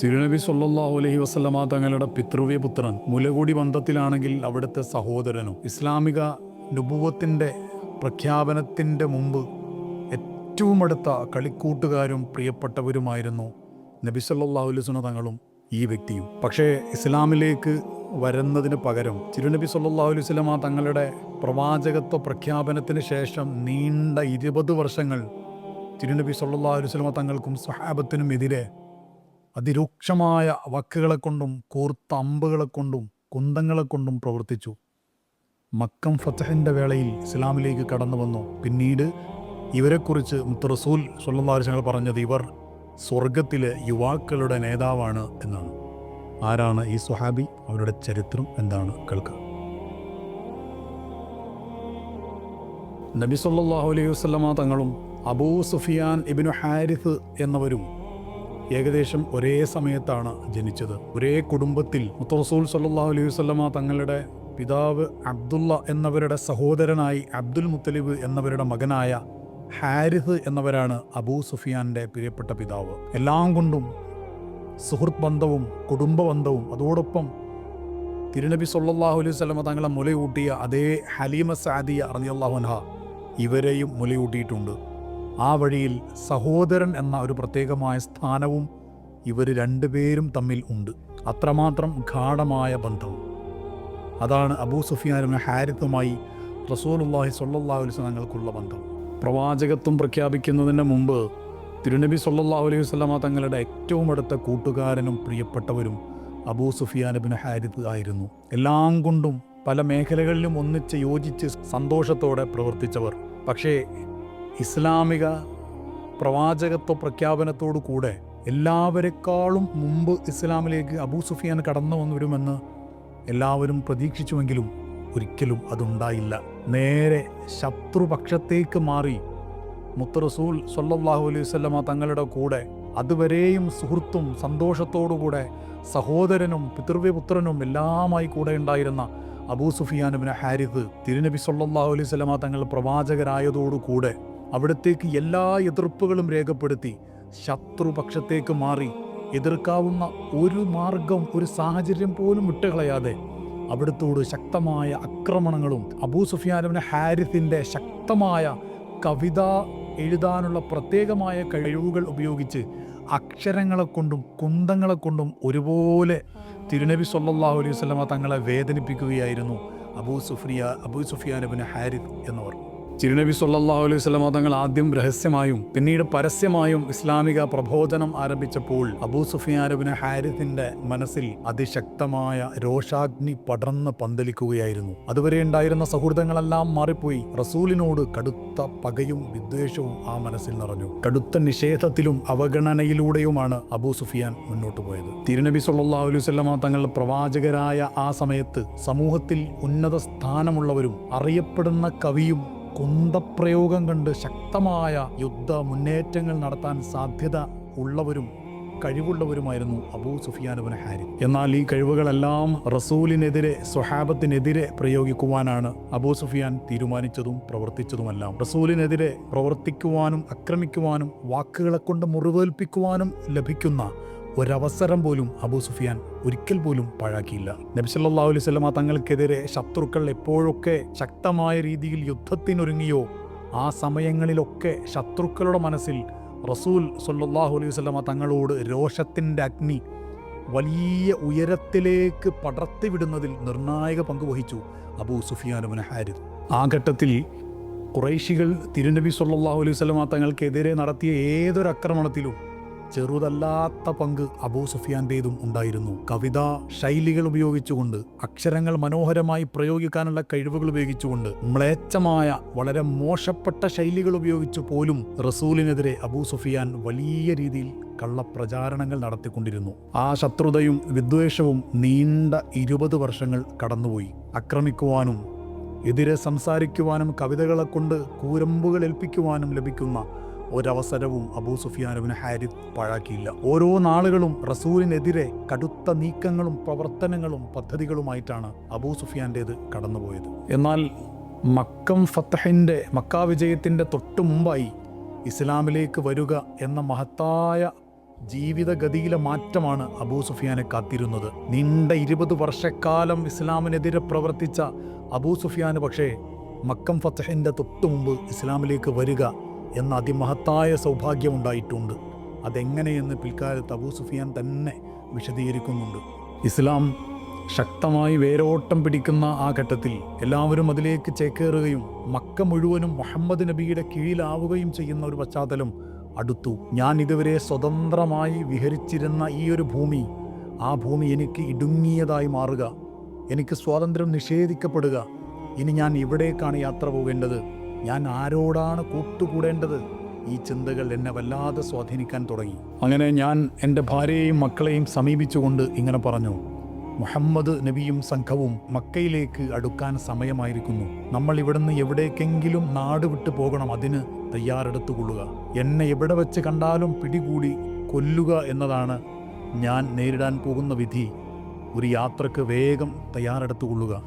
തിരുനബി സല്ലല്ലാഹു അലഹി വസ്ലമ തങ്ങളുടെ പിതൃവ്യ പുത്രൻ മുലകൂടി ബന്ധത്തിലാണെങ്കിൽ അവിടുത്തെ സഹോദരനും ഇസ്ലാമിക നുപുവത്തിന്റെ പ്രഖ്യാപനത്തിന്റെ മുമ്പ് ഏറ്റവും അടുത്ത കളിക്കൂട്ടുകാരും പ്രിയപ്പെട്ടവരുമായിരുന്നു നബി സല്ലാഹു വസല്ലമ തങ്ങളും ഈ വ്യക്തിയും. പക്ഷേ ഇസ്ലാമിലേക്ക് വരുന്നതിന് പകരം തിരുനബി സല്ലാഹു അലൈഹി വസല്ലമ തങ്ങളുടെ പ്രവാചകത്വ പ്രഖ്യാപനത്തിന് ശേഷം നീണ്ട ഇരുപത് വർഷങ്ങൾ തിരുനബി സല്ലല്ലാഹു അലൈഹി വസല്ലമ തങ്ങൾക്കും സഹാബത്തിനും എതിരെ അതിരൂക്ഷമായ വക്കുകളെ കൊണ്ടും കൂർത്ത അമ്പുകളെ കൊണ്ടും കുന്തങ്ങളെ കൊണ്ടും പ്രവർത്തിച്ചു. മക്കം ഫത്തഹിന്റെ വേളയിൽ ഇസ്ലാമിലേക്ക് കടന്നു വന്നു. പിന്നീട് ഇവരെക്കുറിച്ച് മുത്ത് റസൂൽ സല്ലാസ്ങ്ങൾ പറഞ്ഞത് ഇവർ സ്വർഗത്തിലെ യുവാക്കളുടെ നേതാവാണ് എന്നാണ്. ആരാണ് ഈ സുഹാബി അവരുടെ ചരിത്രം എന്താണ്? കേൾക്കുക നബി സല്ലാഹു അലൈഹി വസ്ലമ തങ്ങളും അബൂ സുഫിയാൻ ഇബിനു ഹാരിസ് എന്നവരും ഏകദേശം ഒരേ സമയത്താണ് ജനിച്ചത്. ഒരേ കുടുംബത്തിൽ മുത്തറസൂൽ സല്ലാഹു അലൈഹി വസല്ലമ തങ്ങളുടെ പിതാവ് അബ്ദുള്ള എന്നവരുടെ സഹോദരനായി അബ്ദുൽ മുത്തലിബ് എന്നവരുടെ മകനായ ഹാരിസ് എന്നവരാണ് അബൂ സുഫിയാന്റെ പ്രിയപ്പെട്ട പിതാവ്. എല്ലാം കൊണ്ടും സുഹൃത്ത് ബന്ധവും കുടുംബ ബന്ധവും അതോടൊപ്പം തിരുനബി സല്ലാഹു അലൈഹി വസല്ലമ തങ്ങളെ മുലയൂട്ടിയ അതേ ഹലീമ സാദിയ അൻഹ ഇവരെയും മുലയൂട്ടിയിട്ടുണ്ട്. ആ വഴിയിൽ സഹോദരൻ എന്ന ഒരു പ്രത്യേകമായ സ്ഥാനവും ഇവർ രണ്ടുപേരും തമ്മിൽ ഉണ്ട്. അത്രമാത്രം ഗാഠമായ ബന്ധം. അതാണ് അബൂ സുഫിയാനും ഹാരിത്തുമായി റസൂലുള്ളാഹി സ്വല്ലല്ലാഹു അലൈഹി വസല്ലം തങ്ങൾക്കുള്ള ബന്ധം. പ്രവാചകത്വം പ്രഖ്യാപിക്കുന്നതിന് മുമ്പ് തിരുനബി സൊല്ലാ അലൈഹി വസല്ലമ തങ്ങളുടെ ഏറ്റവും അടുത്ത കൂട്ടുകാരനും പ്രിയപ്പെട്ടവരും അബൂ സുഫിയാൻ ബിൻ ഹാരിത്ത് ആയിരുന്നു. എല്ലാം കൊണ്ടും പല മേഖലകളിലും ഒന്നിച്ച് യോജിച്ച് സന്തോഷത്തോടെ പ്രവർത്തിച്ചവർ. പക്ഷേ ഇസ്ലാമിക പ്രവാചകത്വ പ്രഖ്യാപനത്തോടു കൂടെ എല്ലാവരെക്കാളും മുമ്പ് ഇസ്ലാമിലേക്ക് അബൂ സുഫിയാൻ കടന്നു വന്നുവരുമെന്ന് എല്ലാവരും പ്രതീക്ഷിച്ചുവെങ്കിലും ഒരിക്കലും അതുണ്ടായില്ല. നേരെ ശത്രുപക്ഷത്തേക്ക് മാറി മുത്തറസൂൽ റസൂൽ സല്ലല്ലാഹു അലൈഹി വസല്ലമ തങ്ങളുടെ കൂടെ അതുവരെയും സുഹൃത്തും സന്തോഷത്തോടുകൂടെ സഹോദരനും പിതൃവ്യപുത്രനും എല്ലാമായി കൂടെ ഉണ്ടായിരുന്ന അബൂ സുഫിയാനുബിന് ഹാരിദ് തിരുനബി സൊല്ലാഹു അലൈഹി വസല്ലമ തങ്ങൾ പ്രവാചകരായതോടുകൂടെ അവിടത്തേക്ക് എല്ലാ എതിർപ്പുകളും രേഖപ്പെടുത്തി ശത്രുപക്ഷത്തേക്ക് മാറി എതിർക്കാവുന്ന ഒരു മാർഗം ഒരു സാഹചര്യം പോലും വിട്ടുകളയാതെ അവിടുത്തോട് ശക്തമായ ആക്രമണങ്ങളും അബൂ സുഫിയാനുബിന് ഹാരിസിന്റെ ശക്തമായ കവിത എഴുതാനുള്ള പ്രത്യേകമായ കഴിവുകൾ ഉപയോഗിച്ച് അക്ഷരങ്ങളെ കൊണ്ടും കുന്തങ്ങളെ കൊണ്ടും ഒരുപോലെ തിരുനബി സല്ലാഹു അലൈഹി വസല്ലമ തങ്ങളെ വേദനിപ്പിക്കുകയായിരുന്നു അബൂ സുഫിയ അബൂ സുഫിയാനബിന് ഹാരിത് എന്നവർ. തിരുനബി സല്ലല്ലാഹു അലൈഹി വസല്ലമ തങ്ങൾ ആദ്യം രഹസ്യമായും പിന്നീട് പരസ്യമായും ഇസ്ലാമിക പ്രബോധനം ആരംഭിച്ചപ്പോൾ അബൂ സുഫിയാരബിന് ഹാരിത്തിന്റെ മനസ്സിൽ അതിശക്തമായ രോഷാഗ്നി പടർന്ന് പന്തലിക്കുകയായിരുന്നു. അതുവരെ ഉണ്ടായിരുന്ന സൗഹൃദങ്ങളെല്ലാം മാറിപ്പോയി. റസൂലിനോട് കടുത്ത പകയും വിദ്വേഷവും ആ മനസ്സിൽ നിറഞ്ഞു. കടുത്ത നിഷേധത്തിലും അവഗണനയിലൂടെയുമാണ് അബൂ സുഫിയാൻ മുന്നോട്ട് പോയത്. തിരുനബി സല്ലല്ലാഹു അലൈഹി വസല്ലമ തങ്ങൾ പ്രവാചകരായ ആ സമയത്ത് സമൂഹത്തിൽ ഉന്നത സ്ഥാനമുള്ളവരും അറിയപ്പെടുന്ന കവിയും കുന്തപ്രയോഗം കണ്ട് ശക്തമായ യുദ്ധ മുന്നേറ്റങ്ങൾ നടത്താൻ സാധ്യത ഉള്ളവരും കഴിവുള്ളവരുമായിരുന്നു അബൂ സുഫിയാനുബിൻ ഹാരി എന്നാൽ ഈ കഴിവുകളെല്ലാം റസൂലിനെതിരെ സ്വഹാബത്തിനെതിരെ പ്രയോഗിക്കുവാനാണ് അബൂ സുഫിയാൻ തീരുമാനിച്ചതും പ്രവർത്തിച്ചതുമെല്ലാം. റസൂലിനെതിരെ പ്രവർത്തിക്കുവാനും ആക്രമിക്കുവാനും വാക്കുകളെ കൊണ്ട് മുറിവേൽപ്പിക്കുവാനും ലഭിക്കുന്ന ഒരവസരം പോലും അബൂ സുഫിയാൻ ഒരിക്കൽ പോലും പാഴാക്കിയില്ല. നബിസല്ലാ അലൈഹി സ്വലമ തങ്ങൾക്കെതിരെ ശത്രുക്കൾ എപ്പോഴൊക്കെ ശക്തമായ രീതിയിൽ യുദ്ധത്തിനൊരുങ്ങിയോ ആ സമയങ്ങളിലൊക്കെ ശത്രുക്കളുടെ മനസ്സിൽ റസൂൽ സല്ലാഹു അലൈഹി സ്വലമ തങ്ങളോട് രോഷത്തിന്റെ അഗ്നി വലിയ ഉയരത്തിലേക്ക് പടർത്തിവിടുന്നതിൽ നിർണായക പങ്ക് വഹിച്ചു അബൂ സുഫിയാൻ ഹാരിദ് ആ ഘട്ടത്തിൽ കുറൈശികൾ തിരുനബി സല്ലാഹു അലൈഹി സ്വലമ തങ്ങൾക്കെതിരെ നടത്തിയ ഏതൊരു ആക്രമണത്തിലും ചെറുതല്ലാത്ത പങ്ക് അബൂ സുഫിയാന്റെതും ഉണ്ടായിരുന്നു. കവിതാ ശൈലികൾ ഉപയോഗിച്ചുകൊണ്ട് അക്ഷരങ്ങൾ മനോഹരമായി പ്രയോഗിക്കാനുള്ള കഴിവുകൾ ഉപയോഗിച്ചുകൊണ്ട് മ്ലേച്ഛമായ വളരെ മോശപ്പെട്ട ശൈലികൾ ഉപയോഗിച്ചു പോലും റസൂലിനെതിരെ അബൂ സുഫിയാൻ വലിയ രീതിയിൽ കള്ളപ്രചാരണങ്ങൾ നടത്തിക്കൊണ്ടിരുന്നു. ആ ശത്രുതയും വിദ്വേഷവും നീണ്ട ഇരുപത് വർഷങ്ങൾ കടന്നുപോയി. ആക്രമിക്കുവാനും എതിരെ സംസാരിക്കുവാനും കവിതകളെ കൊണ്ട് കൂരമ്പുകൾ ഏൽപ്പിക്കുവാനും ലഭിക്കുന്ന ഒരവസരവും അബൂ സുഫിയാനുവിന് ഹാരിദ് പാഴാക്കിയില്ല. ഓരോ നാളുകളും റസൂലിനെതിരെ കടുത്ത നീക്കങ്ങളും പ്രവർത്തനങ്ങളും പദ്ധതികളുമായിട്ടാണ് അബൂ സുഫിയാന്റേത് കടന്നുപോയത്. എന്നാൽ മക്കം ഫത്തഹിന്റെ മക്ക വിജയത്തിന്റെ തൊട്ടു മുമ്പായി ഇസ്ലാമിലേക്ക് വരിക എന്ന മഹത്തായ ജീവിതഗതിയിലെ മാറ്റമാണ് അബൂ സുഫിയാനെ കാത്തിരുന്നത്. നീണ്ട ഇരുപത് വർഷക്കാലം ഇസ്ലാമിനെതിരെ പ്രവർത്തിച്ച അബൂ സുഫിയാന് പക്ഷേ മക്കം ഫത്തഹിന്റെ തൊട്ടു മുമ്പ് ഇസ്ലാമിലേക്ക് വരിക എന്ന അതിമഹത്തായ സൗഭാഗ്യമുണ്ടായിട്ടുണ്ട്. അതെങ്ങനെയെന്ന് പിൽക്കാലത്ത് അബൂ സുഫിയാൻ തന്നെ വിശദീകരിക്കുന്നുണ്ട്. ഇസ്ലാം ശക്തമായി വേരോട്ടം പിടിക്കുന്ന ആ ഘട്ടത്തിൽ എല്ലാവരും അതിലേക്ക് ചേക്കേറുകയും മക്ക മുഴുവനും മുഹമ്മദ് നബിയുടെ കീഴിലാവുകയും ചെയ്യുന്ന ഒരു പശ്ചാത്തലം അടുത്തു. ഞാൻ ഇതുവരെ സ്വതന്ത്രമായി വിഹരിച്ചിരുന്ന ഈ ഒരു ഭൂമി ആ ഭൂമി എനിക്ക് ഇടുങ്ങിയതായി മാറുക എനിക്ക് സ്വാതന്ത്ര്യം നിഷേധിക്കപ്പെടുക ഇനി ഞാൻ ഇവിടേക്കാണ് യാത്ര പോകേണ്ടത്. ഞാൻ ആരോടാണ് കൂട്ടുകൂടേണ്ടത്? ഈ ചിന്തകൾ എന്നെ വല്ലാതെ സ്വാധീനിക്കാൻ തുടങ്ങി. അങ്ങനെ ഞാൻ എന്റെ ഭാര്യയെയും മക്കളെയും സമീപിച്ചുകൊണ്ട് ഇങ്ങനെ പറഞ്ഞു മുഹമ്മദ് നബിയും സംഘവും മക്കയിലേക്ക് അടുക്കാൻ സമയമായിരിക്കുന്നു. നമ്മൾ ഇവിടുന്ന് എവിടേക്കെങ്കിലും നാട് വിട്ടു പോകണം അതിന് തയ്യാറെടുത്തുകൊള്ളുക. എന്നെ എവിടെ വെച്ച് കണ്ടാലും പിടികൂടി കൊല്ലുക എന്നതാണ് ഞാൻ നേരിടാൻ പോകുന്ന വിധി. ഒരു യാത്രയ്ക്ക് വേഗം തയ്യാറെടുത്തുകൊള്ളുക.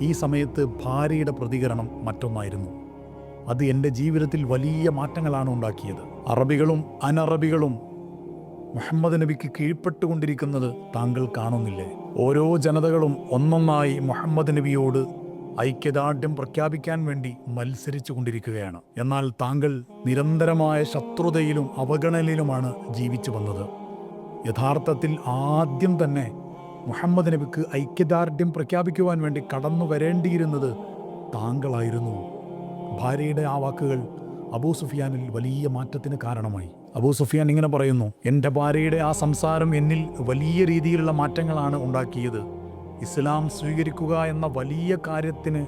ഈ സമയത്ത് ഭാര്യയുടെ പ്രതികരണം മറ്റൊന്നായിരുന്നു. അത് എന്റെ ജീവിതത്തിൽ വലിയ മാറ്റങ്ങളാണ് ഉണ്ടാക്കിയത്. അറബികളും അനറബികളും മുഹമ്മദ് നബിക്ക് കീഴ്പ്പെട്ടുകൊണ്ടിരിക്കുന്നത് താങ്കൾ കാണുന്നില്ലേ? ഓരോ ജനതകളും ഒന്നൊന്നായി മുഹമ്മദ് നബിയോട് ഐക്യദാർഢ്യം പ്രഖ്യാപിക്കാൻ വേണ്ടി മത്സരിച്ചു കൊണ്ടിരിക്കുകയാണ് എന്നാൽ താങ്കൾ നിരന്തരമായ ശത്രുതയിലും അവഗണനയിലുമാണ് ജീവിച്ചു വന്നത്. യഥാർത്ഥത്തിൽ ആദ്യം തന്നെ മുഹമ്മദ് നബിക്ക് ഐക്യദാർഢ്യം പ്രഖ്യാപിക്കുവാൻ വേണ്ടി കടന്നു വരേണ്ടിയിരുന്നത് താങ്കളായിരുന്നു. ഭാര്യയുടെ ആ വാക്കുകൾ അബൂ സുഫിയാനിൽ വലിയ മാറ്റത്തിന് കാരണമായി. അബൂ സുഫിയാൻ ഇങ്ങനെ പറയുന്നു എന്റെ ഭാര്യയുടെ ആ സംസാരം എന്നിൽ വലിയ രീതിയിലുള്ള മാറ്റങ്ങളാണ് ഉണ്ടാക്കിയത്. ഇസ്ലാം സ്വീകരിക്കുക എന്ന വലിയ കാര്യത്തിന്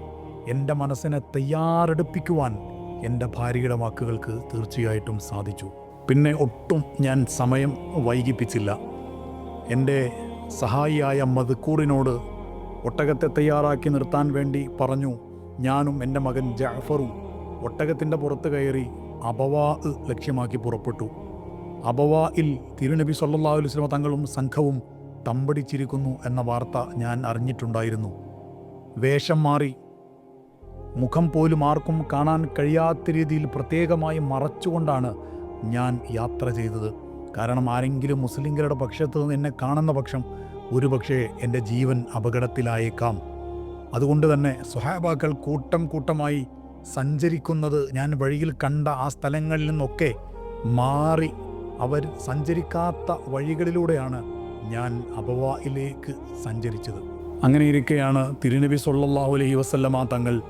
എന്റെ മനസ്സിനെ തയ്യാറെടുപ്പിക്കുവാൻ എന്റെ ഭാര്യയുടെ വാക്കുകൾക്ക് തീർച്ചയായിട്ടും സാധിച്ചു. പിന്നെ ഒട്ടും ഞാൻ സമയം വൈകിപ്പിച്ചില്ല. എന്റെ സഹായിയായ മധുക്കൂറിനോട് ഒട്ടകത്തെ തയ്യാറാക്കി നിർത്താൻ വേണ്ടി പറഞ്ഞു ഞാനും എന്റെ മകൻ ജാഫറും ഒട്ടകത്തിന്റെ പുറത്ത് കയറി അബവാ ലക്ഷ്യമാക്കി പുറപ്പെട്ടു. അബവായിൽ തിരുനബി സല്ലാ അലൈഹി വസല്ലം തങ്ങളും സംഘവും തമ്പടിച്ചിരിക്കുന്നു എന്ന വാർത്ത ഞാൻ അറിഞ്ഞിട്ടുണ്ടായിരുന്നു. വേഷം മാറി മുഖം പോലും ആർക്കും കാണാൻ കഴിയാത്ത രീതിയിൽ പ്രത്യേകമായി മറച്ചുകൊണ്ടാണ് ഞാൻ യാത്ര ചെയ്തത്. കാരണം ആരെങ്കിലും മുസ്ലിങ്ങളുടെ പക്ഷത്ത് നിന്ന് എന്നെ കാണുന്ന പക്ഷം ഒരുപക്ഷേ എന്റെ ജീവൻ അപകടത്തിലായേക്കാം. അതുകൊണ്ട് തന്നെ സ്വഹാബാക്കൾ കൂട്ടം കൂട്ടമായി സഞ്ചരിക്കുന്നത് ഞാൻ വഴിയിൽ കണ്ട ആ സ്ഥലങ്ങളിൽ നിന്നൊക്കെ മാറി അവർ സഞ്ചരിക്കാത്ത വഴികളിലൂടെയാണ് ഞാൻ അബവായിലേക്ക് സഞ്ചരിച്ചത്. അങ്ങനെ ഇരിക്കെയാണ് തിരുനബി സൊല്ലാഹു അലൈഹി വസല്ലമ തങ്ങൾ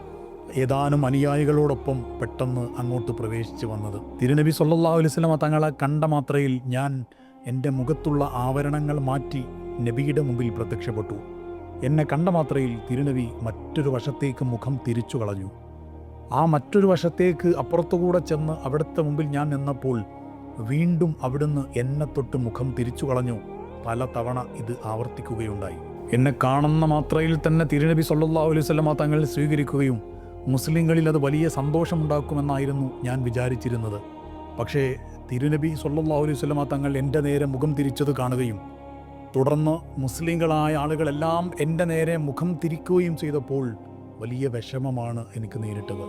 ഏതാനും അനുയായികളോടൊപ്പം പെട്ടെന്ന് അങ്ങോട്ട് പ്രവേശിച്ചു വന്നത്. തിരുനബി സൊല്ലാഹു അലൈഹി വസല്ലമ തങ്ങളെ കണ്ട മാത്രയിൽ ഞാൻ എന്റെ മുഖത്തുള്ള ആവരണങ്ങൾ മാറ്റി നബിയുടെ മുമ്പിൽ പ്രത്യക്ഷപ്പെട്ടു. എന്നെ കണ്ട മാത്രയിൽ തിരുനബി മറ്റൊരു വശത്തേക്ക് മുഖം തിരിച്ചു കളഞ്ഞു ആ മറ്റൊരു വശത്തേക്ക് അപ്പുറത്തുകൂടെ ചെന്ന് അവിടുത്തെ മുമ്പിൽ ഞാൻ നിന്നപ്പോൾ വീണ്ടും അവിടുന്ന് എന്നെ തൊട്ട് മുഖം തിരിച്ചു കളഞ്ഞു. പല തവണ ഇത് ആവർത്തിക്കുകയുണ്ടായി. എന്നെ കാണുന്ന മാത്രയിൽ തന്നെ തിരുനബി സല്ലാ അലൈഹി വസല്ലമ തങ്ങൾ സ്വീകരിക്കുകയും മുസ്ലിങ്ങളിൽ അത് വലിയ സന്തോഷമുണ്ടാക്കുമെന്നായിരുന്നു ഞാൻ വിചാരിച്ചിരുന്നത്. പക്ഷേ തിരുനബി സല്ലാ അലൈഹി വസല്ലമ തങ്ങൾ എന്റെ നേരെ മുഖം തിരിച്ചത് കാണുകയും തുടർന്ന് മുസ്ലിങ്ങളായ ആളുകളെല്ലാം എന്റെ നേരെ മുഖം തിരിക്കുകയും ചെയ്തപ്പോൾ വലിയ വിഷമമാണ് എനിക്ക് നേരിട്ടത്.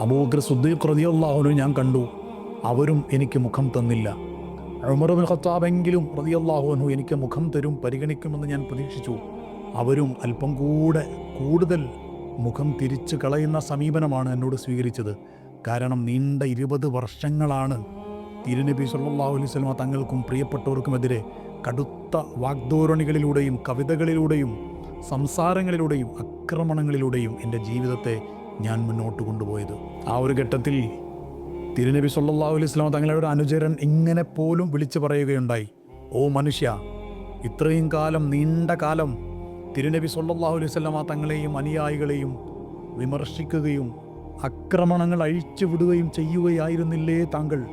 അബൂബക്കർ സുദ്ദീഖ് റളിയല്ലാഹുവിനെ ഞാൻ കണ്ടു. അവരും എനിക്ക് മുഖം തന്നില്ല. ഉമർ ബിൻ ഖത്താബെങ്കിലും റളിയല്ലാഹുവിനു എനിക്ക് മുഖം തരും പരിഗണിക്കുമെന്ന് ഞാൻ പ്രതീക്ഷിച്ചു. അവരും അല്പം കൂടെ കൂടുതൽ മുഖം തിരിച്ചു കളയുന്ന സമീപനമാണ് എന്നോട് സ്വീകരിച്ചത്. കാരണം നീണ്ട ഇരുപത് വർഷങ്ങളാണ് തിരുനബി സല്ലാഹു അലൈഹി വസല്ലമ തങ്ങൾക്കും പ്രിയപ്പെട്ടവർക്കുമെതിരെ കടുത്ത വാഗ്ദോരണികളിലൂടെയും കവിതകളിലൂടെയും സംസാരങ്ങളിലൂടെയും ആക്രമണങ്ങളിലൂടെയും എന്റെ ജീവിതത്തെ ഞാൻ മുന്നോട്ട് കൊണ്ടുപോയത്. ആ ഒരു ഘട്ടത്തിൽ തിരുനബി സല്ലല്ലാഹു അലൈഹി സ്വലാം തങ്ങളുടെ ഒരു അനുചരൻ ഇങ്ങനെ പോലും വിളിച്ചു പറയുകയുണ്ടായി. ഓ മനുഷ്യ ഇത്രയും കാലം നീണ്ട കാലം തിരുനബി സല്ലല്ലാഹു അലൈഹി വസല്ലമ തങ്ങളെയും അനുയായികളെയും വിമർശിക്കുകയും ആക്രമണങ്ങൾ അഴിച്ചു വിടുകയും ചെയ്യുകയായിരുന്നില്ലേ താങ്കൾ?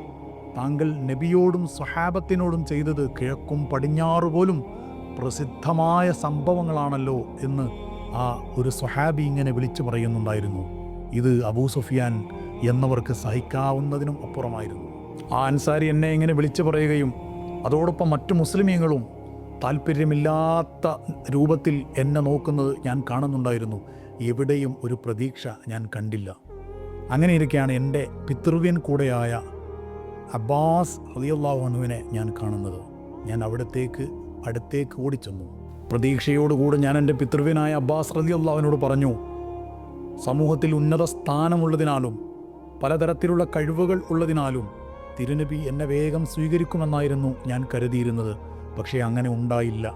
താങ്കൾ നബിയോടും സ്വഹാബത്തിനോടും ചെയ്തത് കിഴക്കും പടിഞ്ഞാറുപോലും പ്രസിദ്ധമായ സംഭവങ്ങളാണല്ലോ എന്ന് ആ ഒരു സ്വഹാബി ഇങ്ങനെ വിളിച്ചു പറയുന്നുണ്ടായിരുന്നു. ഇത് അബൂ സുഫിയാൻ എന്നവർക്ക് സഹിക്കാവുന്നതിനും അപ്പുറമായിരുന്നു. ആ അൻസാരി എന്നെ ഇങ്ങനെ വിളിച്ചു പറയുകയും അതോടൊപ്പം മറ്റു മുസ്ലിമീങ്ങളും താല്പര്യമില്ലാത്ത രൂപത്തിൽ എന്നെ നോക്കുന്നത് ഞാൻ കാണുന്നുണ്ടായിരുന്നു. എവിടെയും ഒരു പ്രതീക്ഷ ഞാൻ കണ്ടില്ല. അങ്ങനെ ഇരിക്കെയാണ് എന്റെ പിതൃവ്യൻ കൂടെയായ അബ്ബാസ് റളിയല്ലാഹു അൻഹുവിനെ ഞാൻ കാണുന്നത്. ഞാൻ അവിടത്തേക്ക് അടുത്തേക്ക് ഓടിച്ചെന്നു. പ്രതീക്ഷയോടുകൂടെ ഞാൻ എന്റെ പിതൃവിനായ അബ്ബാസ് റലി അള്ളാഹുവിനോട് പറഞ്ഞു സമൂഹത്തിൽ ഉന്നത സ്ഥാനമുള്ളതിനാലും പലതരത്തിലുള്ള കഴിവുകൾ ഉള്ളതിനാലും തിരുനബി എന്നെ വേഗം സ്വീകരിക്കുമെന്നായിരുന്നു ഞാൻ കരുതിയിരുന്നത്. പക്ഷേ അങ്ങനെ ഉണ്ടായില്ല.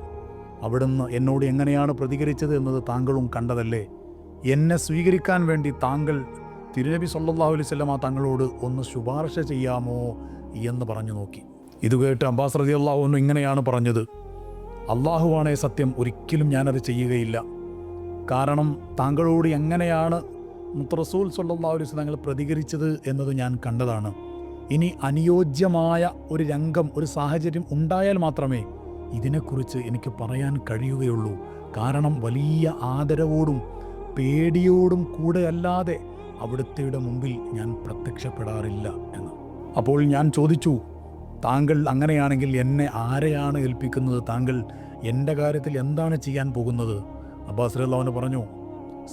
അവിടുന്ന് എന്നോട് എങ്ങനെയാണ് പ്രതികരിച്ചത് എന്നത് താങ്കളും കണ്ടതല്ലേ? എന്നെ സ്വീകരിക്കാൻ വേണ്ടി താങ്കൾ തിരുനബി സല്ലാഹു അലൈഹി വസല്ലമ തങ്ങളോട് ഒന്ന് ശുപാർശ ചെയ്യാമോ? എന്ന് പറഞ്ഞു നോക്കി. ഇത് കേട്ട് അബ്ബാസ് റതി അള്ളാഹു ഇങ്ങനെയാണ് പറഞ്ഞത്. അള്ളാഹുവാണേ സത്യം ഒരിക്കലും ഞാനത് ചെയ്യുകയില്ല. കാരണം താങ്കളോട് എങ്ങനെയാണ് മുത്തറസൂൽ സല്ലല്ലാഹു അലൈഹി തങ്ങൾ പ്രതികരിച്ചത് എന്നത് ഞാൻ കണ്ടതാണ്. ഇനി അനുയോജ്യമായ ഒരു രംഗം ഒരു സാഹചര്യം ഉണ്ടായാൽ മാത്രമേ ഇതിനെക്കുറിച്ച് എനിക്ക് പറയാൻ കഴിയുകയുള്ളൂ. കാരണം വലിയ ആദരവോടും പേടിയോടും കൂടെ അല്ലാതെ അവിടുത്തെയുടെ മുമ്പിൽ ഞാൻ പ്രത്യക്ഷപ്പെടാറില്ല എന്ന്. അപ്പോൾ ഞാൻ ചോദിച്ചു താങ്കൾ അങ്ങനെയാണെങ്കിൽ എന്നെ ആരെയാണ് ഏൽപ്പിക്കുന്നത്? താങ്കൾ എന്റെ കാര്യത്തിൽ എന്താണ് ചെയ്യാൻ പോകുന്നത്? അബ്ബാസ് പറഞ്ഞു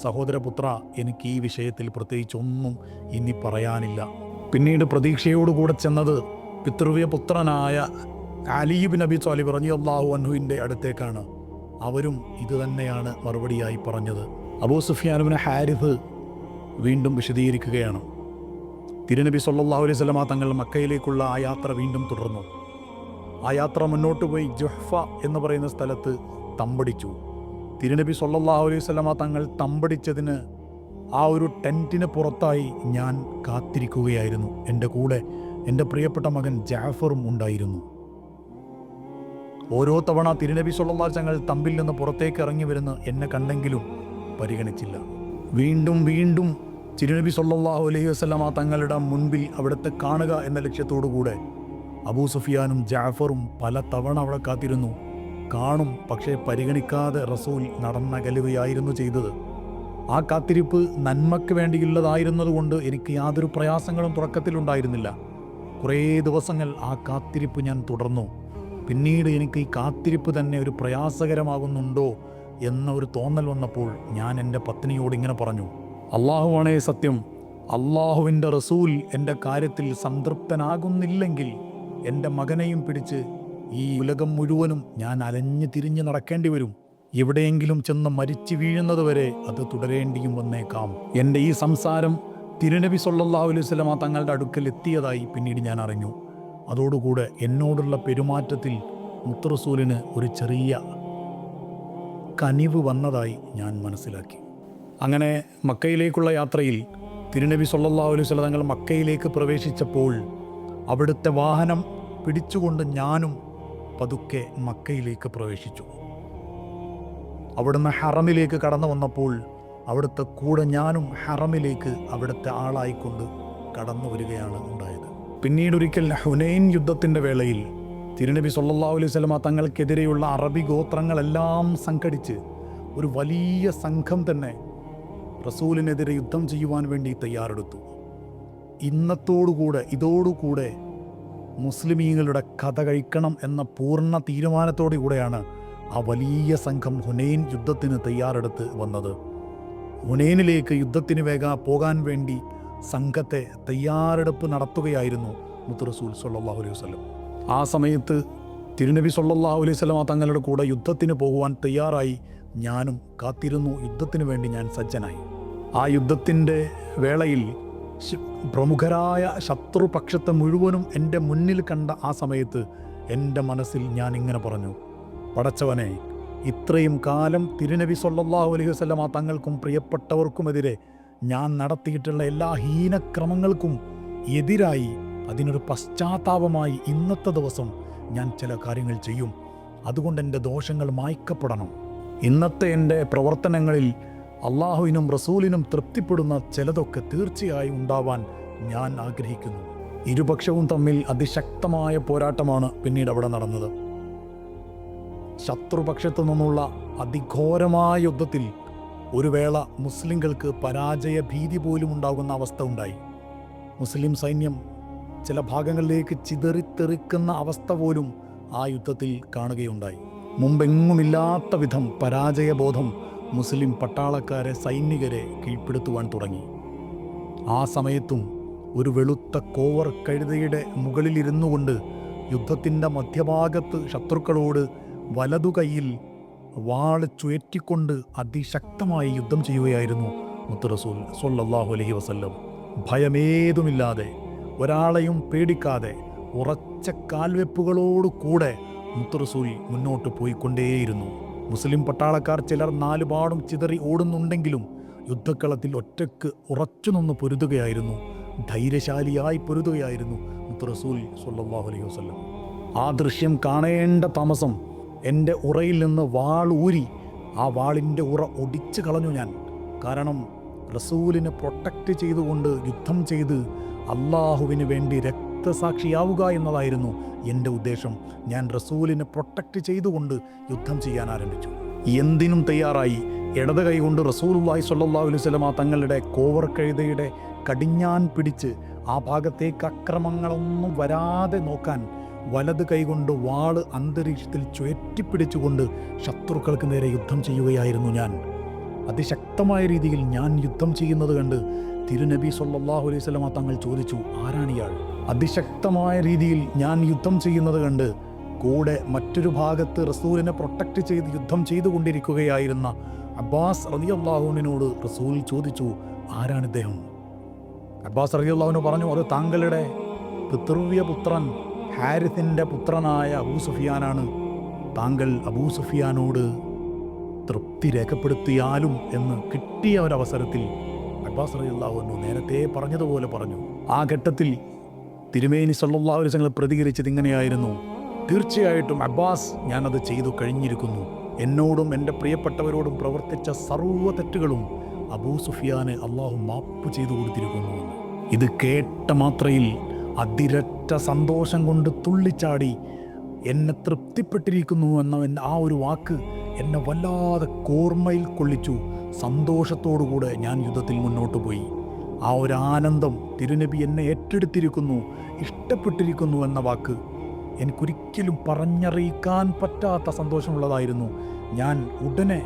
സഹോദരപുത്ര എനിക്ക് ഈ വിഷയത്തിൽ പ്രത്യേകിച്ചൊന്നും ഇനി പറയാനില്ല. പിന്നീട് പ്രതീക്ഷയോടുകൂടെ ചെന്നത് പിതൃവ്യ പുത്രനായ അലീബ് നബി സ്വാലി റഞ്ഞി അള്ളാഹു അൻഹുവിന്റെ അടുത്തേക്കാണ്. അവരും ഇത് തന്നെയാണ് മറുപടിയായി പറഞ്ഞത്. അബൂ സുഫിയാനുബിന് ഹാരിഫ് വീണ്ടും വിശദീകരിക്കുകയാണ്. തിരുനബി സല്ലല്ലാഹു അലൈഹി സ്വലമ തങ്ങൾ മക്കയിലേക്കുള്ള ആ യാത്ര വീണ്ടും തുടർന്നു. ആ യാത്ര മുന്നോട്ട് പോയി ജുഹ്ഫ എന്ന് പറയുന്ന സ്ഥലത്ത് തമ്പടിച്ചു. തിരുനബി സല്ലല്ലാഹു അലൈഹി സ്വലമ തങ്ങൾ തമ്പടിച്ചതിന് ആ ഒരു ടെന്റിന് പുറത്തായി ഞാൻ കാത്തിരിക്കുകയായിരുന്നു. എന്റെ കൂടെ എന്റെ പ്രിയപ്പെട്ട മകൻ ജാഫറും ഉണ്ടായിരുന്നു. ഓരോ തവണ തിരുനബി അലൈഹി തങ്ങൾ തമ്പിൽ നിന്ന് പുറത്തേക്ക് ഇറങ്ങി വരുന്ന എന്നെ കണ്ടെങ്കിലും പരിഗണിച്ചില്ല. വീണ്ടും വീണ്ടും തിരുനബി സല്ലല്ലാഹു അലൈഹി വസല്ലമ തങ്ങളുടെ മുൻപിൽ അവിടുത്തെ കാണുക എന്ന ലക്ഷ്യത്തോടു കൂടെ അബൂ സുഫിയാനും ജാഫറും പല തവണ അവിടെ കാത്തിരുന്നു. കാണും പക്ഷേ പരിഗണിക്കാതെ റസൂൽ നടന്നകലുകയായിരുന്നു ചെയ്തത്. ആ കാത്തിരിപ്പ് നന്മയ്ക്ക് വേണ്ടിയുള്ളതായിരുന്നതുകൊണ്ട് എനിക്ക് യാതൊരു പ്രയാസങ്ങളും തുടക്കത്തിലുണ്ടായിരുന്നില്ല. കുറേ ദിവസങ്ങൾ ആ കാത്തിരിപ്പ് ഞാൻ തുടർന്നു. പിന്നീട് എനിക്ക് ഈ കാത്തിരിപ്പ് തന്നെ ഒരു പ്രയാസകരമാകുന്നുണ്ടോ എന്ന ഒരു തോന്നൽ വന്നപ്പോൾ ഞാൻ എന്റെ പത്നിയോട് ഇങ്ങനെ പറഞ്ഞു. അള്ളാഹുവാണേ സത്യം. അള്ളാഹുവിന്റെ റസൂൽ എന്റെ കാര്യത്തിൽ സംതൃപ്തനാകുന്നില്ലെങ്കിൽ എന്റെ മകനെയും പിടിച്ച് ഈ ഉലകം മുഴുവനും ഞാൻ അലഞ്ഞു തിരിഞ്ഞു നടക്കേണ്ടി വരും. എവിടെയെങ്കിലും ചെന്ന് മരിച്ചു വീഴുന്നത് വരെ അത് തുടരേണ്ടിയും വന്നേക്കാം. എന്റെ ഈ സംസാരം തിരുനബി സല്ലല്ലാഹു അലൈഹി വസല്ലമ തങ്ങളുടെ അടുക്കൽ എത്തിയതായി പിന്നീട് ഞാൻ അറിഞ്ഞു. അതോടുകൂടെ എന്നോടുള്ള പെരുമാറ്റത്തിൽ മുത്തറസൂലിന് ഒരു ചെറിയ കനിവ് വന്നതായി ഞാൻ മനസ്സിലാക്കി. അങ്ങനെ മക്കയിലേക്കുള്ള യാത്രയിൽ തിരുനബി സല്ലല്ലാഹു അലൈഹി വസല്ലം തങ്ങൾ മക്കയിലേക്ക് പ്രവേശിച്ചപ്പോൾ അവിടുത്തെ വാഹനം പിടിച്ചുകൊണ്ട് ഞാനും പതുക്കെ മക്കയിലേക്ക് പ്രവേശിച്ചു. അവിടുന്ന് ഹറമിലേക്ക് കടന്നു വന്നപ്പോൾ അവിടുത്തെ കൂടെ ഞാനും ഹറമിലേക്ക് അവിടുത്തെ ആളായിക്കൊണ്ട് കടന്നു വരികയാണ് ഉണ്ടായത്. പിന്നീട് ഒരിക്കൽ ഹുനൈൻ യുദ്ധത്തിന്റെ വേളയിൽ തിരുനബി സല്ലല്ലാഹു അലൈഹി സ്വലമ തങ്ങൾക്കെതിരെയുള്ള അറബി ഗോത്രങ്ങളെല്ലാം സംഘടിച്ച് ഒരു വലിയ സംഘം തന്നെ റസൂലിനെതിരെ യുദ്ധം ചെയ്യുവാൻ വേണ്ടി തയ്യാറെടുത്തു. ഇന്നത്തോടുകൂടെ ഇതോടുകൂടെ മുസ്ലിമീങ്ങളുടെ കഥ കഴിക്കണം എന്ന പൂർണ തീരുമാനത്തോടു കൂടെയാണ് ആ വലിയ സംഘം ഹുനൈൻ യുദ്ധത്തിന് തയ്യാറെടുത്ത് വന്നത്. ഹുനൈനിലേക്ക് യുദ്ധത്തിന് വേഗ പോകാൻ വേണ്ടി സംഘത്തെ തയ്യാറെടുപ്പ് നടത്തുകയായിരുന്നു മുത്തുറസൂൽ സല്ലല്ലാഹു അലൈഹി വസല്ലം. ആ സമയത്ത് തിരുനബി സല്ലല്ലാഹു അലൈഹി വസല്ലം തങ്ങളുടെ കൂടെ യുദ്ധത്തിന് പോകുവാൻ തയ്യാറായി. ഞാനും കാത്തിരുന്നു. യുദ്ധത്തിന് വേണ്ടി ഞാൻ സജ്ജനായി. ആ യുദ്ധത്തിന്റെ വേളയിൽ പ്രമുഖരായ ശത്രുപക്ഷത്തെ മുഴുവനും എന്റെ മുന്നിൽ കണ്ട ആ സമയത്ത് എന്റെ മനസ്സിൽ ഞാൻ ഇങ്ങനെ പറഞ്ഞു പടച്ചവനെ ഇത്രയും കാലം തിരുനബി സല്ലല്ലാഹു അലൈഹി വസ്ലമ തങ്ങൾക്കും പ്രിയപ്പെട്ടവർക്കുമെതിരെ ഞാൻ നടത്തിയിട്ടുള്ള എല്ലാ ഹീനക്രമങ്ങൾക്കും എതിരായി അതിനൊരു പശ്ചാത്താപമായി ഇന്നത്തെ ദിവസം ഞാൻ ചില കാര്യങ്ങൾ ചെയ്യും. അതുകൊണ്ട് എന്റെ ദോഷങ്ങൾ മായ്ക്കപ്പെടണം. ഇന്നത്തെ എന്റെ പ്രവർത്തനങ്ങളിൽ അള്ളാഹുവിനും റസൂലിനും തൃപ്തിപ്പെടുന്ന ചിലതൊക്കെ തീർച്ചയായും ഉണ്ടാവാൻ ഞാൻ ആഗ്രഹിക്കുന്നു. ഇരുപക്ഷവും തമ്മിൽ അതിശക്തമായ പോരാട്ടമാണ് പിന്നീട് അവിടെ നടന്നത്. ശത്രുപക്ഷത്തു നിന്നുള്ള അതിഘോരമായ യുദ്ധത്തിൽ ഒരു വേള മുസ്ലിങ്ങൾക്ക് പരാജയ ഭീതി പോലും ഉണ്ടാകുന്ന അവസ്ഥ ഉണ്ടായി. മുസ്ലിം സൈന്യം ചില ഭാഗങ്ങളിലേക്ക് ചിതറിത്തെറിക്കുന്ന അവസ്ഥ പോലും ആ യുദ്ധത്തിൽ കാണുകയുണ്ടായി. മുമ്പെങ്ങുമില്ലാത്ത വിധം പരാജയബോധം മുസ്ലിം പട്ടാളക്കാരെ സൈനികരെ കീഴ്പ്പെടുത്തുവാൻ തുടങ്ങി. ആ സമയത്തും ഒരു വെളുത്ത കോവർ കഴുതയുടെ മുകളിലിരുന്നു കൊണ്ട് യുദ്ധത്തിന്റെ മധ്യഭാഗത്ത് ശത്രുക്കളോട് വലതു കൈയിൽ വാൾ ചുയറ്റിക്കൊണ്ട് അതിശക്തമായി യുദ്ധം ചെയ്യുകയായിരുന്നു മുത്തുറസൂൽ സൊല്ലാഹു അലഹി വസല്ലം. ഭയമേതുമില്ലാതെ ഒരാളെയും പേടിക്കാതെ ഉറച്ച കാൽവെപ്പുകളോട് കൂടെ മുന്നോട്ട് പോയിക്കൊണ്ടേയിരുന്നു. മുസ്ലിം പട്ടാളക്കാർ ചിലർ നാലുപാടും ചിതറി ഓടുന്നുണ്ടെങ്കിലും യുദ്ധക്കളത്തിൽ ഒറ്റയ്ക്ക് ഉറച്ചു നിന്ന് പൊരുതുകയായിരുന്നു. ധൈര്യശാലിയായി പൊരുതുകയായിരുന്നു റസൂൽ സൊല്ലാഹു അലൈഹി വസല്ലം. ആ ദൃശ്യം കാണേണ്ട താമസം എന്റെ ഉറയിൽ നിന്ന് വാൾ ഊരി ആ വാളിന്റെ ഉറ ഒടിച്ചു കളഞ്ഞു ഞാൻ. കാരണം റസൂലിനെ പ്രൊട്ടക്റ്റ് ചെയ്തുകൊണ്ട് യുദ്ധം ചെയ്ത് അള്ളാഹുവിന് വേണ്ടി രക്തസാക്ഷിയാവുക എന്നതായിരുന്നു എന്റെ ഉദ്ദേശം. ഞാൻ റസൂലിനെ പ്രൊട്ടക്റ്റ് ചെയ്തുകൊണ്ട് യുദ്ധം ചെയ്യാൻ ആരംഭിച്ചു. എന്തിനും തയ്യാറായി. ഇടത് കൈകൊണ്ട് റസൂലുള്ളാഹി സ്വല്ലല്ലാഹു അലൈഹി വസല്ലമ തങ്ങളുടെ കോവർ കഴുതയുടെ കടിഞ്ഞാൻ പിടിച്ച് ആ ഭാഗത്തേക്ക് അക്രമങ്ങളൊന്നും വരാതെ നോക്കാൻ വലത് കൈകൊണ്ട് വാൾ അന്തരീക്ഷത്തിൽ ചുയറ്റിപ്പിടിച്ചുകൊണ്ട് ശത്രുക്കൾക്ക് നേരെ യുദ്ധം ചെയ്യുകയായിരുന്നു ഞാൻ. അതിശക്തമായ രീതിയിൽ ഞാൻ യുദ്ധം ചെയ്യുന്നത് കണ്ട് തിരുനബി സല്ലാഹു അലൈഹി സ്വലമ തങ്ങൾ ചോദിച്ചു ആരാണിയാൾ? അതിശക്തമായ രീതിയിൽ ഞാൻ യുദ്ധം ചെയ്യുന്നത് കണ്ട് കൂടെ മറ്റൊരു ഭാഗത്ത് റസൂലിനെ പ്രൊട്ടക്റ്റ് ചെയ്ത് യുദ്ധം ചെയ്തുകൊണ്ടിരിക്കുകയായിരുന്ന അബ്ബാസ് റളിയല്ലാഹുവിനോട് റസൂൽ ചോദിച്ചു ആരാണ് ഇദ്ദേഹം? അബ്ബാസ് റളിയല്ലാഹുവിന് പറഞ്ഞു അത് താങ്കളുടെ പിതൃവ്യ പുത്രൻ ഹാരിസിന്റെ പുത്രനായ അബൂ സുഫിയാനാണ്. താങ്കൾ അബൂ സുഫിയാനോട് തൃപ്തി രേഖപ്പെടുത്തിയാലും എന്ന് കിട്ടിയ ഒരവസരത്തിൽ അബ്ബാസ് റളിയല്ലാഹു നേരത്തെ പറഞ്ഞതുപോലെ പറഞ്ഞു. ആ ഘട്ടത്തിൽ തിരുമേനി അലൈഹി വസല്ലം പ്രതികരിച്ചത് ഇങ്ങനെയായിരുന്നു. തീർച്ചയായിട്ടും അബ്ബാസ് ഞാനത് ചെയ്തു കഴിഞ്ഞിരിക്കുന്നു. എന്നോടും എന്റെ പ്രിയപ്പെട്ടവരോടും പ്രവർത്തിച്ച സർവ തെറ്റുകളും അബൂ സുഫിയാനെ അള്ളാഹു മാപ്പ് ചെയ്തു കൊടുത്തിരിക്കുന്നു ഇത് കേട്ട മാത്രയിൽ അതിരറ്റ സന്തോഷം കൊണ്ട് തുള്ളിച്ചാടി എന്നെ തൃപ്തിപ്പെട്ടിരിക്കുന്നു എന്ന ആ ഒരു വാക്ക് എന്നെ വല്ലാതെ കോർമ്മയിൽ കൊള്ളിച്ചു. സന്തോഷത്തോടുകൂടെ ഞാൻ യുദ്ധത്തിൽ മുന്നോട്ട് പോയി ആ ഒരു ആനന്ദം തിരുനബി എന്നെ ഏറ്റെടുത്തിരിക്കുന്നു ഇഷ്ടപ്പെട്ടിരിക്കുന്നു എന്ന വാക്ക് എനിക്കൊരിക്കലും പറഞ്ഞറിയിക്കാൻ പറ്റാത്ത സന്തോഷമുള്ളതായിരുന്നു. ഞാൻ ഉടനെ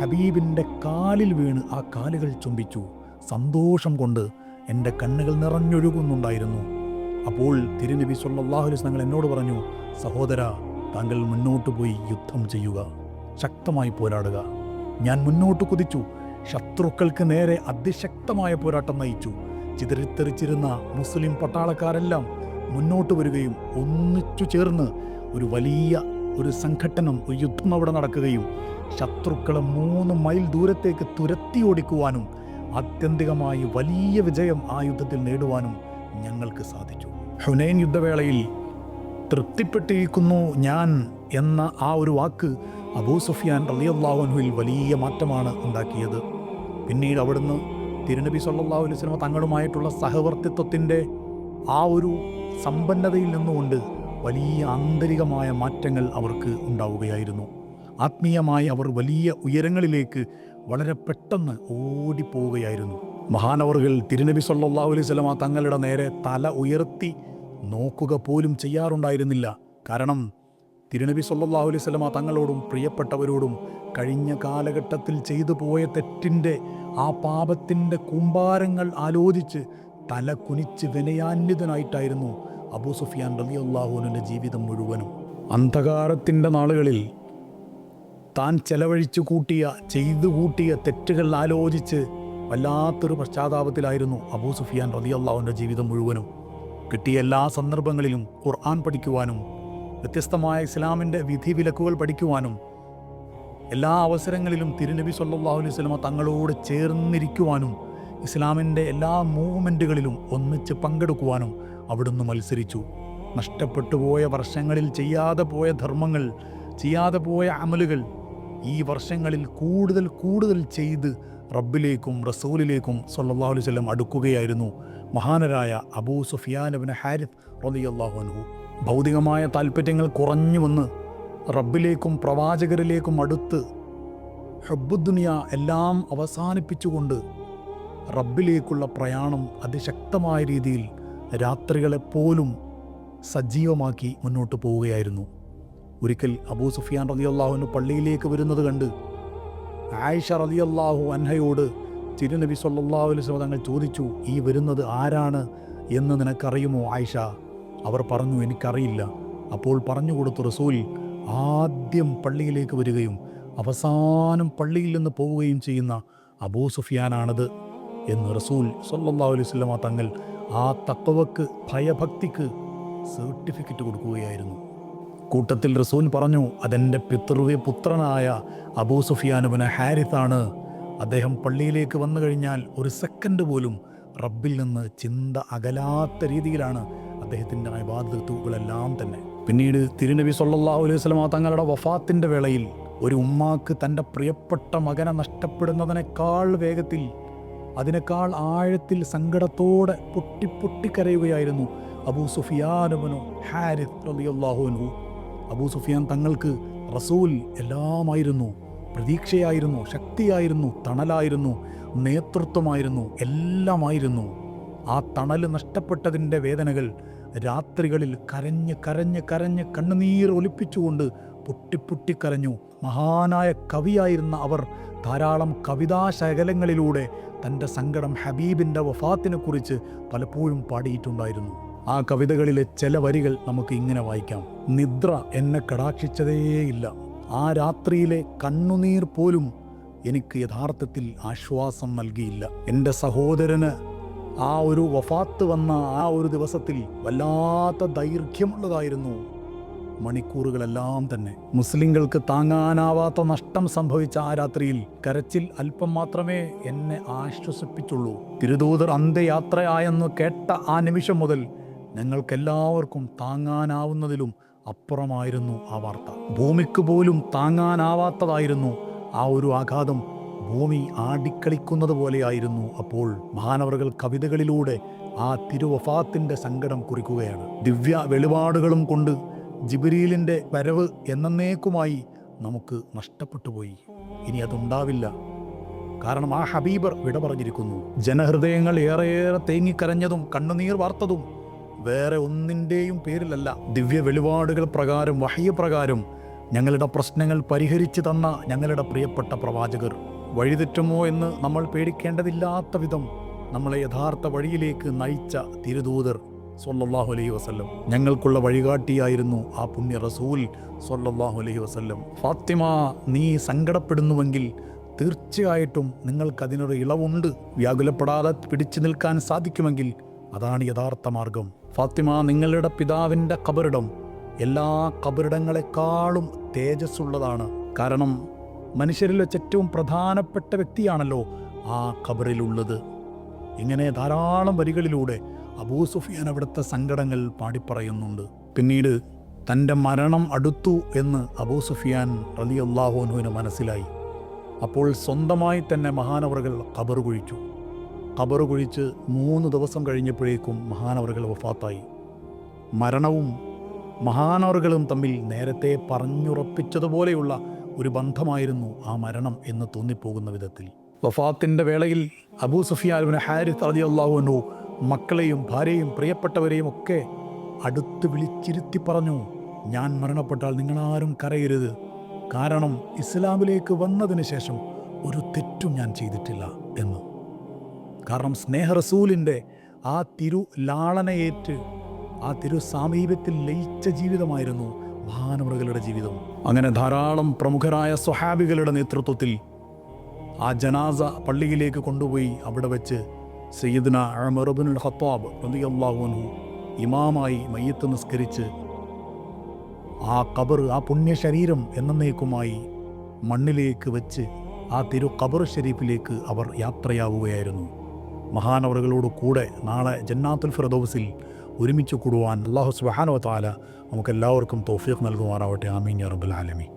ഹബീബിന്റെ കാലിൽ വീണ് ആ കാലുകൾ ചുംബിച്ചു. സന്തോഷം കൊണ്ട് എന്റെ കണ്ണുകൾ നിറഞ്ഞൊഴുകുന്നുണ്ടായിരുന്നു. അപ്പോൾ തിരുനബി സല്ലാഹുലി വസല്ലം എന്നോട് പറഞ്ഞു സഹോദര താങ്കൾ മുന്നോട്ട് പോയി യുദ്ധം ചെയ്യുക. ശക്തമായി പോരാടുക. ഞാൻ മുന്നോട്ട് കുതിച്ചു. ശത്രുക്കൾക്ക് നേരെ അതിശക്തമായ പോരാട്ടം നയിച്ചു. ചിതറിത്തെറിച്ചിരുന്ന മുസ്ലിം പട്ടാളക്കാരെല്ലാം മുന്നോട്ട് വരികയും ഒന്നിച്ചു ചേർന്ന് ഒരു വലിയ ഒരു സംഘട്ടനം ഒരു യുദ്ധം അവിടെ നടക്കുകയും ശത്രുക്കളെ മൂന്ന് മൈൽ ദൂരത്തേക്ക് തുരത്തി ഓടിക്കുവാനും ആത്യന്തികമായി വലിയ വിജയം ആ യുദ്ധത്തിൽ നേടുവാനും ഞങ്ങൾക്ക് സാധിച്ചു. ഹുനൈൻ യുദ്ധവേളയിൽ തൃപ്തിപ്പെട്ടിരിക്കുന്നു ഞാൻ എന്ന ആ ഒരു വാക്ക് അബൂ സുഫിയാൻ റളിയല്ലാഹുവിൽ വലിയ മാറ്റമാണ് ഉണ്ടാക്കിയത്. പിന്നീട് അവിടുന്ന് തിരുനബി സല്ലല്ലാഹു അലൈഹി സ്വലമ തങ്ങളുമായിട്ടുള്ള സഹവർത്തിത്വത്തിന്റെ ആ ഒരു സമ്പന്നതയിൽ നിന്നുകൊണ്ട് വലിയ ആന്തരികമായ മാറ്റങ്ങൾ അവർക്ക് ഉണ്ടാവുകയായിരുന്നു. ആത്മീയമായി അവർ വലിയ ഉയരങ്ങളിലേക്ക് വളരെ പെട്ടെന്ന് ഓടിപ്പോവുകയായിരുന്നു. മഹാനവറുകൾ തിരുനബി സല്ലല്ലാഹു അലൈഹി സ്വലമ തങ്ങളുടെ നേരെ തല ഉയർത്തി നോക്കുക പോലും ചെയ്യാറുണ്ടായിരുന്നില്ല. കാരണം തിരുനബി സല്ലല്ലാഹു അലൈഹി വസല്ലമ തങ്ങളോടും പ്രിയപ്പെട്ടവരോടും കഴിഞ്ഞ കാലഘട്ടത്തിൽ ചെയ്തു പോയ തെറ്റിന്റെ ആ പാപത്തിന്റെ കൂമ്പാരങ്ങൾ ആലോചിച്ച് തല കുനിച്ച് വിനയാന്വിതനായിട്ടായിരുന്നു അബൂ സുഫിയാൻ റബി റളിയല്ലാഹുവിന്റെ ജീവിതം മുഴുവനും. അന്ധകാരത്തിന്റെ നാളുകളിൽ താൻ ചെലവഴിച്ചു കൂട്ടിയ ചെയ്തു കൂട്ടിയ തെറ്റുകൾ ആലോചിച്ച് വല്ലാത്തൊരു പശ്ചാത്താപത്തിലായിരുന്നു അബൂ സുഫിയാൻ റബി അള്ളാഹുവിന്റെ ജീവിതം മുഴുവനും. കിട്ടിയ എല്ലാ സന്ദർഭങ്ങളിലും ഖുർആൻ പഠിക്കുവാനും വ്യത്യസ്തമായ ഇസ്ലാമിന്റെ വിധിവിലക്കുകൾ പഠിക്കുവാനും എല്ലാ അവസരങ്ങളിലും തിരുനബി സല്ലാഹു അലൈഹി വസല്ലമ തങ്ങളോട് ചേർന്നിരിക്കുവാനും ഇസ്ലാമിന്റെ എല്ലാ മൂവ്മെന്റുകളിലും ഒന്നിച്ച് പങ്കെടുക്കുവാനും അവിടുന്ന് മത്സരിച്ചു. നഷ്ടപ്പെട്ടു പോയ വർഷങ്ങളിൽ ചെയ്യാതെ പോയ ധർമ്മങ്ങൾ ചെയ്യാതെ പോയ അമലുകൾ ഈ വർഷങ്ങളിൽ കൂടുതൽ കൂടുതൽ ചെയ്ത് റബ്ബിലേക്കും റസൂലിലേക്കും സല്ലാഹു അലൈഹി വസല്ലം അടുക്കുകയായിരുന്നു മഹാനരായ അബൂ സുഫിയാൻ അബിൻ ഹാരിഫ് റളിയല്ലാഹു അൻഹു. ഭൗതികമായ താല്പര്യങ്ങൾ കുറഞ്ഞു വന്ന് റബ്ബിലേക്കും പ്രവാചകരിലേക്കും അടുത്ത് ഹബ്ബുദ്ദുനിയ എല്ലാം അവസാനിപ്പിച്ചുകൊണ്ട് റബ്ബിലേക്കുള്ള പ്രയാണം അതിശക്തമായ രീതിയിൽ രാത്രികളെപ്പോലും സജീവമാക്കി മുന്നോട്ട് പോവുകയായിരുന്നു. ഒരിക്കൽ അബൂ സുഫിയാൻ റളിയല്ലാഹുവിന് പള്ളിയിലേക്ക് വരുന്നത് കണ്ട് ആയിഷ റളിയല്ലാഹു അൻഹയോട് തിരുനബി സല്ലല്ലാഹു അലൈഹി തങ്ങൾ ചോദിച്ചു ഈ വരുന്നത് ആരാണ് എന്ന് നിനക്കറിയുമോ ആയിഷ? അവർ പറഞ്ഞു എനിക്കറിയില്ല. അപ്പോൾ പറഞ്ഞു കൊടുത്ത റസൂൽ ആദ്യം പള്ളിയിലേക്ക് വരികയും അവസാനം പള്ളിയിൽ നിന്ന് പോവുകയും ചെയ്യുന്ന അബൂ സുഫിയാനാണത്. എന്ന് റസൂൽ സല്ലല്ലാഹു അലൈഹി വസല്ലമ തങ്ങൾ ആ തഖവക്ക് ഭയഭക്തിക്ക് സർട്ടിഫിക്കറ്റ് കൊടുക്കുകയായിരുന്നു. കൂട്ടത്തിൽ റസൂൽ പറഞ്ഞു അതെന്റെ പിതൃവ്യ പുത്രനായ അബൂ സുഫിയാനുബിന് ഹാരിത്താണ് അദ്ദേഹം പള്ളിയിലേക്ക് വന്നു കഴിഞ്ഞാൽ ഒരു സെക്കൻഡ് പോലും റബ്ബിൽ നിന്ന് ചിന്ത അകലാത്ത രീതിയിലാണ് അദ്ദേഹത്തിന്റെ അബാദത്തുകളെല്ലാം തന്നെ. പിന്നീട് തിരുനബി സല്ലല്ലാഹു അലൈഹി വസല്ലമ തങ്ങളുടെ വഫാത്തിന്റെ വേളയിൽ ഒരു ഉമ്മാക്ക് തന്റെ പ്രിയപ്പെട്ട മകനെ നഷ്ടപ്പെടുന്നതിനേക്കാൾ വേഗത്തിൽ അതിനേക്കാൾ ആഴത്തിൽ സങ്കടത്തോടെ പൊട്ടി പൊട്ടിക്കരയുകയായിരുന്നു അബൂ സുഫിയാനുബനു ഹാരിത് റളിയല്ലാഹു അൻഹു. അബൂ സുഫിയാൻ തങ്ങൾക്ക് റസൂൽ എല്ലാമായിരുന്നു പ്രതീക്ഷയായിരുന്നു ശക്തിയായിരുന്നു തണലായിരുന്നു നേതൃത്വമായിരുന്നു എല്ലാമായിരുന്നു. ആ തണൽ നഷ്ടപ്പെട്ടതിന്റെ വേദനകൾ രാത്രികളിൽ കരഞ്ഞ് കരഞ്ഞ് കരഞ്ഞ് കണ്ണുനീർ ഒലിപ്പിച്ചുകൊണ്ട് പൊട്ടിപ്പൊട്ടിക്കരഞ്ഞു മഹാനായ കവിയായിരുന്ന അവർ ധാരാളം കവിതാശകലങ്ങളിലൂടെ തന്റെ സങ്കടം ഹബീബിന്റെ വഫാത്തിനെക്കുറിച്ച് പലപ്പോഴും പാടിയിട്ടുണ്ടായിരുന്നു. ആ കവിതകളിലെ ചില വരികൾ നമുക്ക് ഇങ്ങനെ വായിക്കാം. നിദ്ര എന്നെ കടാക്ഷിച്ചതേയില്ല ആ രാത്രിയിലെ കണ്ണുനീർ പോലും എനിക്ക് യഥാർത്ഥത്തിൽ ആശ്വാസം നൽകിയില്ല. എന്റെ സഹോദരന് ആ ഒരു വഫാത്ത് വന്ന ആ ഒരു ദിവസത്തിൽ വല്ലാത്ത ദൈർഘ്യമുള്ളതായിരുന്നു മണിക്കൂറുകളെല്ലാം തന്നെ. മുസ്ലിങ്ങൾക്ക് താങ്ങാനാവാത്ത നഷ്ടം സംഭവിച്ച ആ രാത്രിയിൽ കരച്ചിൽ അല്പം മാത്രമേ എന്നെ ആശ്വസിപ്പിച്ചുള്ളൂ. തിരുദൂതർ അന്ത്യയാത്രയായെന്ന് കേട്ട ആ നിമിഷം മുതൽ ഞങ്ങൾക്കെല്ലാവർക്കും താങ്ങാനാവുന്നതിലും അപ്പുറമായിരുന്നു ആ വാർത്ത. ഭൂമിക്ക് പോലും താങ്ങാനാവാത്തതായിരുന്നു ആ ഒരു ആഘാതം. ഭൂമി ആടിക്കളിക്കുന്നത് പോലെയായിരുന്നു അപ്പോൾ മഹാനവറുകൾ കവിതകളിലൂടെ ആ തിരുവഫാത്തിന്റെ സങ്കടം കുറിക്കുകയാണ്. ദിവ്യ വെളിപാടുകളും കൊണ്ട് ജിബിരീലിന്റെ വരവ് എന്നേക്കുമായി നമുക്ക് നഷ്ടപ്പെട്ടു പോയി ഇനി അതുണ്ടാവില്ല. കാരണം ആ ഹബീബർ വിട പറഞ്ഞിരിക്കുന്നു. ജനഹൃദയങ്ങൾ ഏറെയേറെ തേങ്ങിക്കരഞ്ഞതും കണ്ണുനീർ വാർത്തതും വേറെ ഒന്നിന്റെയും പേരിലല്ല. ദിവ്യ വെളിപാടുകൾ പ്രകാരം വഹയ പ്രകാരം ഞങ്ങളുടെ പ്രശ്നങ്ങൾ പരിഹരിച്ചു തന്ന ഞങ്ങളുടെ പ്രിയപ്പെട്ട പ്രവാചകർ. വഴിതെറ്റുമോ എന്ന് നമ്മൾ പേടിക്കേണ്ടതില്ലാത്ത വിധം നമ്മളെ യഥാർത്ഥ വഴിയിലേക്ക് നയിച്ച തിരുദൂതർ സൊല്ലാഹു അലൈഹി വസ്ല്ലം. ഞങ്ങൾക്കുള്ള വഴികാട്ടിയായിരുന്നു ആ പുണ്യ റസൂൽ സൊല്ലാഹു അലൈഹി വസ്ല്ലം. ഫാത്തിമ നീ സങ്കടപ്പെടുന്നുവെങ്കിൽ തീർച്ചയായിട്ടും നിങ്ങൾക്കതിനൊരു ഇളവുണ്ട്. വ്യാകുലപ്പെടാതെ പിടിച്ചു നിൽക്കാൻ സാധിക്കുമെങ്കിൽ അതാണ് യഥാർത്ഥ മാർഗം. ഫാത്തിമ നിങ്ങളുടെ പിതാവിന്റെ കബറിടം എല്ലാ കബറിടങ്ങളെക്കാളും തേജസ്സുള്ളതാണ്. കാരണം മനുഷ്യരിൽ വെച്ച് ഏറ്റവും പ്രധാനപ്പെട്ട വ്യക്തിയാണല്ലോ ആ ഖബറിലുള്ളത്. ഇങ്ങനെ ധാരാളം വരികളിലൂടെ അബൂ സുഫിയാൻ അവിടുത്തെ സങ്കടങ്ങൾ പാടിപ്പറയുന്നുണ്ട്. പിന്നീട് തന്റെ മരണം അടുത്തു എന്ന് അബൂ സുഫിയാൻ റലി അള്ളാഹുനുവിന് മനസ്സിലായി. അപ്പോൾ സ്വന്തമായി തന്നെ മഹാനവറുകൾ ഖബർ കുഴിച്ചു. ഖബർ കുഴിച്ച് മൂന്ന് ദിവസം കഴിഞ്ഞപ്പോഴേക്കും മഹാനവറുകൾ വഫാത്തായി. മരണവും മഹാനവറുകളും തമ്മിൽ നേരത്തെ പറഞ്ഞുറപ്പിച്ചതുപോലെയുള്ള ഒരു ബന്ധമായിരുന്നു ആ മരണം എന്ന് തോന്നിപ്പോകുന്ന വിധത്തിൽ. വഫാത്തിന്റെ വേളയിൽ അബൂ സുഫിയാലുവിന് ഹാരിസ് അലി അള്ളാഹുനു മക്കളെയും ഭാര്യയും പ്രിയപ്പെട്ടവരെയും ഒക്കെ അടുത്ത് വിളിച്ചിരുത്തി പറഞ്ഞു ഞാൻ മരണപ്പെട്ടാൽ നിങ്ങളാരും കരയരുത്. കാരണം ഇസ്ലാമിലേക്ക് വന്നതിന് ശേഷം ഒരു തെറ്റും ഞാൻ ചെയ്തിട്ടില്ല എന്ന്. കാരണം സ്നേഹ റസൂലിന്റെ ആ തിരു ലാളനയേറ്റ് ആ തിരു സാമീപ്യത്തിൽ ലയിച്ച ജീവിതമായിരുന്നു മഹാനവറുകളുടെ ജീവിതം. അങ്ങനെ ധാരാളം പ്രമുഖരായ സ്വഹാബികളുടെ നേതൃത്വത്തിൽ ആ ജനാസ പള്ളിയിലേക്ക് കൊണ്ടുപോയി അവിടെ വെച്ച് സയ്യിദ്ന ഹത്താബ് ഖത്താബ് അള്ളാഹുനു ഇമാമായി മയ്യത്ത് നിസ്കരിച്ച് ആ കബർ ആ പുണ്യ ശരീരം എന്നേക്കുമായി മണ്ണിലേക്ക് വെച്ച് ആ തിരു കബർ ഷരീഫിലേക്ക് അവർ യാത്രയാവുകയായിരുന്നു. മഹാനവറുകളോട് കൂടെ നാളെ ജന്നാത്തുൽ ഫിറദൗസിൽ ഒരുമിച്ച് കൂടുവാൻ അള്ളാഹു സുബാനോ താല നമുക്കെല്ലാവർക്കും തോഫീഖ് നൽകുമാറാവട്ടെ. ആമീൻ യാ റബ്ബൽ ആലമീൻ.